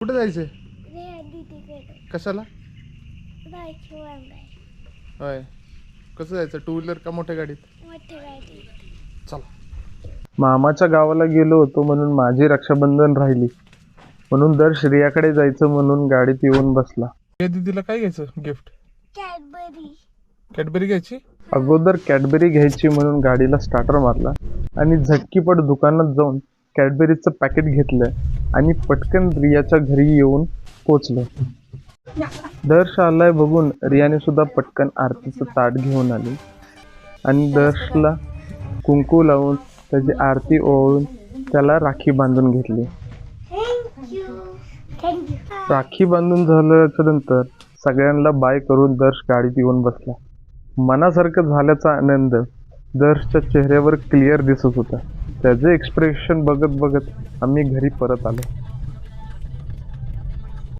कुठे जायचंय? रे दीदीकडे कशाला? होय. कसं जायचं? टू व्हीलर का मोठ्या गाडीत? मोठ्या गाडीत चला. मामाच्या गावाला गेलो होतो म्हणून माझी रक्षाबंधन राहिली. म्हणून दर श्रेयाकडे जायचं म्हणून गाडीत येऊन बसला. या दीदीला काय घ्यायचं? Gift Cadbury. कॅडबरी घ्यायची? अगोदर कॅडबरी घ्यायची म्हणून गाडीला स्टार्टर मारला आणि झटकीपट दुकानात जाऊन कॅडबरीचं पॅकेट घेतलं. आणि पटकन रियाच्या घरी येऊन पोचलो. दर्श आलाय बघून रियाने सुद्धा पटकन आरतीचं ताट घेऊन आली. आणि दर्शला कुंकू लावून त्याची आरती ओळून त्याला राखी बांधून घेतली. राखी बांधून झाल्याच्यानंतर सगळ्यांना बाय करून दर्श गाडीत येऊन बसला. मनासारखं झाल्याचा आनंद दर्शच्या चेहऱ्यावर क्लिअर दिसत होता. त्याचे एक्सप्रेशन बघत बघत आम्ही घरी परत आलो.